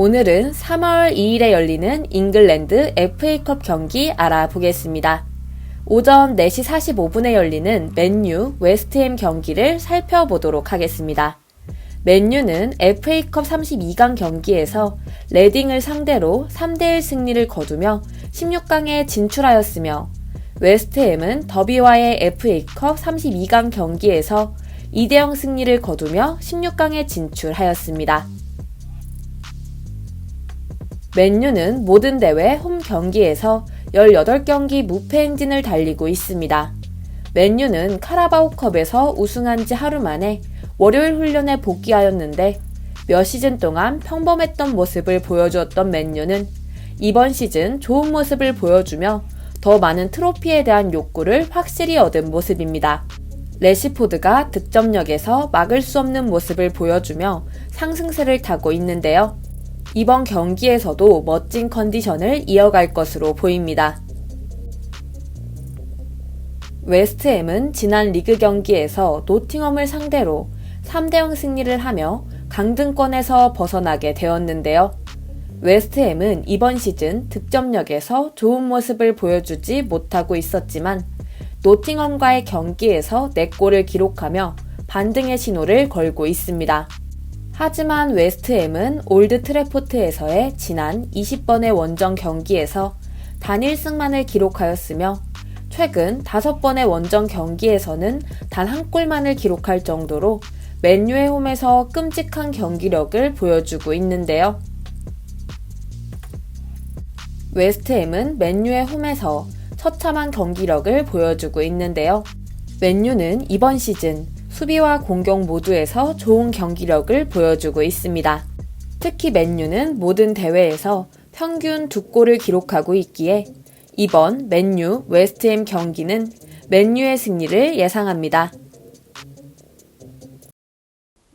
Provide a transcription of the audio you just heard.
오늘은 3월 2일에 열리는 잉글랜드 FA컵 경기 알아보겠습니다. 오전 4시 45분에 열리는 맨유 웨스트햄 경기를 살펴보도록 하겠습니다. 맨유는 FA컵 32강 경기에서 레딩을 상대로 3대1 승리를 거두며 16강에 진출하였으며 웨스트햄은 더비와의 FA컵 32강 경기에서 2대0 승리를 거두며 16강에 진출하였습니다. 맨유는 모든 대회 홈 경기에서 18경기 무패 행진을 달리고 있습니다. 맨유는 카라바오컵에서 우승한 지 하루 만에 월요일 훈련에 복귀하였는데 몇 시즌 동안 평범했던 모습을 보여주었던 맨유는 이번 시즌 좋은 모습을 보여주며 더 많은 트로피에 대한 욕구를 확실히 얻은 모습입니다. 레시포드가 득점력에서 막을 수 없는 모습을 보여주며 상승세를 타고 있는데요. 이번 경기에서도 멋진 컨디션을 이어갈 것으로 보입니다. 웨스트햄은 지난 리그 경기에서 노팅엄을 상대로 3대0 승리를 하며 강등권에서 벗어나게 되었는데요. 웨스트햄은 이번 시즌 득점력에서 좋은 모습을 보여주지 못하고 있었지만 노팅엄과의 경기에서 4골을 기록하며 반등의 신호를 걸고 있습니다. 하지만 웨스트햄은 올드 트래포트에서의 지난 20번의 원정 경기에서 단 1승만을 기록하였으며 최근 5번의 원정 경기에서는 단 한 골만을 기록할 정도로 맨유의 홈에서 끔찍한 경기력을 보여주고 있는데요. 웨스트햄은 맨유의 홈에서 처참한 경기력을 보여주고 있는데요. 맨유는 이번 시즌 수비와 공격 모두에서 좋은 경기력을 보여주고 있습니다. 특히 맨유는 모든 대회에서 평균 두 골을 기록하고 있기에 이번 맨유 웨스트햄 경기는 맨유의 승리를 예상합니다.